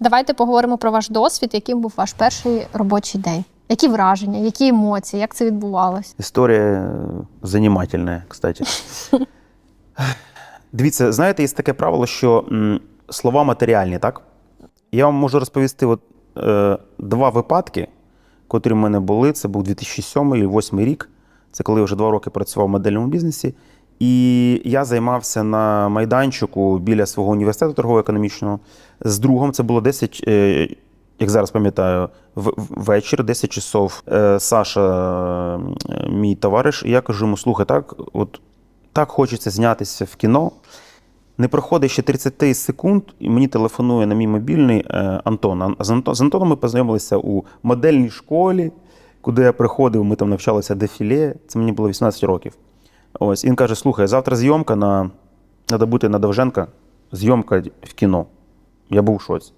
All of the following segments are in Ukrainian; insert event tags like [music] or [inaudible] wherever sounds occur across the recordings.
Давайте поговоримо про ваш досвід, яким був ваш перший робочий день. Які враження, які емоції, як це відбувалось? Історія е, занімательна, кстати. [laughs] Дивіться, знаєте, є таке правило, що слова матеріальні, так? Я вам можу розповісти от, е, два випадки, котрі в мене були. Це був 2007 і 2008 рік. Це коли я вже два роки працював в модельному бізнесі. І я займався на майданчику біля свого університету торгово-економічного з другом. Це було 10, е, як зараз пам'ятаю, вечір, 10 часов. Е, Саша, мій товариш, і я кажу йому: слухай, так, от так хочеться знятися в кіно. Не проходить ще 30 секунд, і мені телефонує на мій мобільний е, Антон, з Антоном ми познайомилися у модельній школі, куди я приходив, ми там навчалися дефіле. Це мені було 18 років. Ось він каже: слухай, завтра зйомка на треба бути на Довженка, зйомка в кіно. Я був в шоці.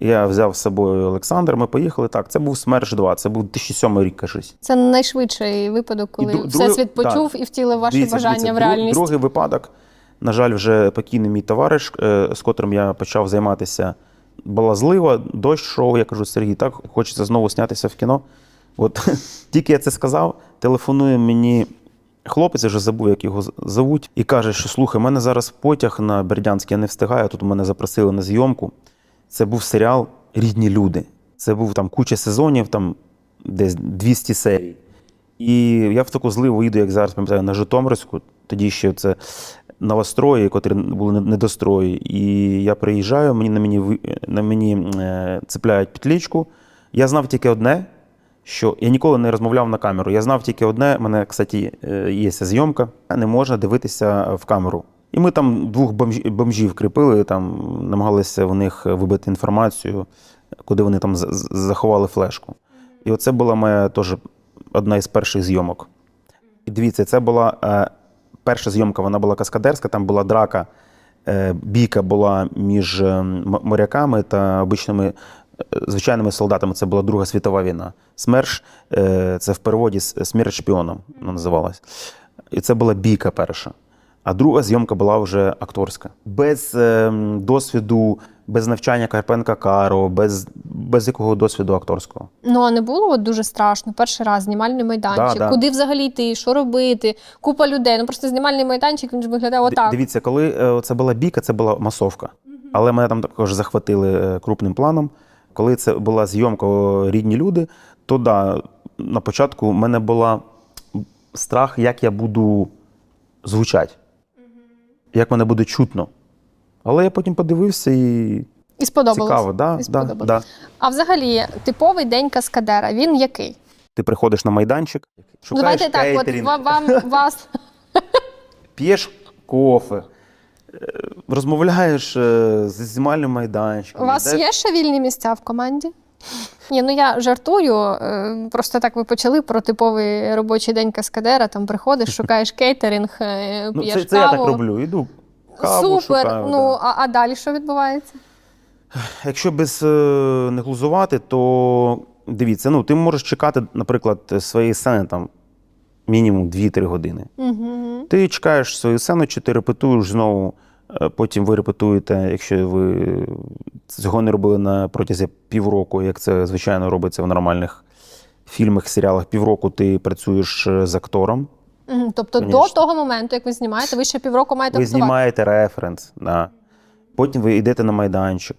Я взяв з собою Олександр, ми поїхали. Так, це був Смерш 2, це був 2007 рік, кажись. Це найшвидший випадок, коли І всесвіт почув да. і втілив ваше Дивіться, бажання дивіться, в реальність. Другий випадок, на жаль, вже покійний мій товариш, е, з котрим я почав займатися. Була злива, дощ йшов, я кажу, Сергій, так хочеться знову снятися в кіно. От [laughs] тільки я це сказав, телефонує мені хлопець, вже забув, як його зовуть, і каже, що слухай, у мене зараз потяг на Бердянськ, я не встигаю. Тут мене запросили на зйомку. Це був серіал Рідні люди. Це був там куча сезонів, там десь 200 серій. І я в таку зливу їду, як зараз пам'ятаю, на Житомирську. Тоді ще це новострої, котрі були недострої. І я приїжджаю, мені на мені, на мені е, цепляють петличку. Я знав тільки одне, що я ніколи не розмовляв на камеру. Я знав тільки одне, мене, кстати, е, є зйомка, не можна дивитися в камеру. І ми там двох бомжів кріпили, там намагалися в них вибити інформацію, куди вони там заховали флешку. І оце була моя теж одна із перших зйомок. І дивіться, це була е, перша зйомка, вона була каскадерська, там була драка, е, бійка була між моряками та обичними звичайними солдатами. Це була Друга світова війна. СМЕРШ е, це в переводі смерть шпіоном називалась. І це була бійка перша. А друга зйомка була вже акторська. Без е, досвіду, без навчання Карпенка Каро, без, без якого досвіду акторського. Ну а не було от дуже страшно. Перший раз знімальний майданчик. Да, да. Куди взагалі йти, що робити? Купа людей. Ну просто знімальний майданчик він ж виглядав отак. Дивіться, коли е, це була бійка, це була масовка. Але мене там також захватили е, крупним планом. Коли це була зйомка рідні люди, то да, на початку в мене була страх, як я буду звучати, як мене буде чутно. Але я потім подивився і І сподобалось. цікаво, да, І да, сподобалось. да. А взагалі, типовий день каскадера, він який? Ти приходиш на майданчик, Ну, шукаєш давайте так, от вам вас п'єш кофе, розмовляєш е, з знімальним майданчиком. у вас йдеш- є ще вільні місця в команді? Ні, ну я жартую. е, Просто так ви почали про типовий робочий день каскадера. Там приходиш, [laughs] шукаєш кейтеринг, е, Ну, п'єш це, це я каву. так роблю. Іду каву Супер. шукаю. ну да. а, а далі що відбувається? Якщо без е, не глузувати, то дивіться, ну ти можеш чекати, наприклад, своєї сцени там мінімум 2-3 години. Угу. Ти чекаєш свою сцену, чи ти репетуєш знову, потім ви репетуєте, якщо ви цього не робили на протязі півроку, як це звичайно робиться в нормальних фільмах, серіалах, півроку ти працюєш е, з актором. Угу. Тобто до Конечно. того моменту, як ви знімаєте, ви ще півроку маєте Ви знімаєте референс, да. потім ви йдете на майданчик,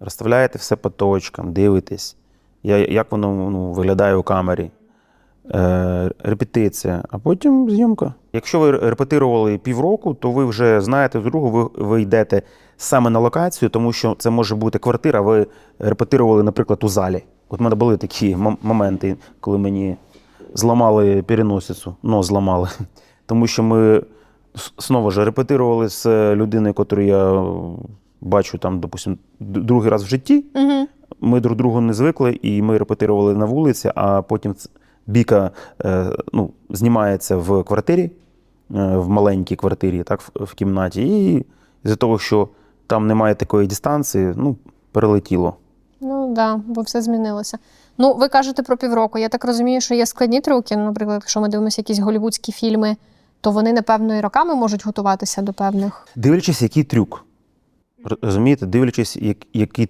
розставляєте все по точкам, дивитесь, як воно ну, виглядає у камері, е, репетиція, а потім зйомка. Якщо ви репетирували півроку, то ви вже знаєте другу, ви, ви йдете саме на локацію, тому що це може бути квартира, ви репетирували, наприклад, у залі. От в мене були такі мом- моменти, коли мені зламали переносицю, ну, зламали. [laughs] Тому що ми знову ж репетирували з людиною, яку я бачу там, допустим, другий раз в житті. Угу. Ми друг другу не звикли, і ми репетирували на вулиці, а потім ц- Біка е, ну, знімається в квартирі, е, в маленькій квартирі, так, в, кімнаті. І з-за того, що там немає такої дистанції, ну, перелетіло. Ну так, да, бо все змінилося. Ну, ви кажете про півроку. Я так розумію, що є складні трюки. Наприклад, якщо ми дивимося якісь голівудські фільми, то вони, напевно, і роками можуть готуватися до певних. Дивлячись, який трюк. Розумієте, дивлячись, як, який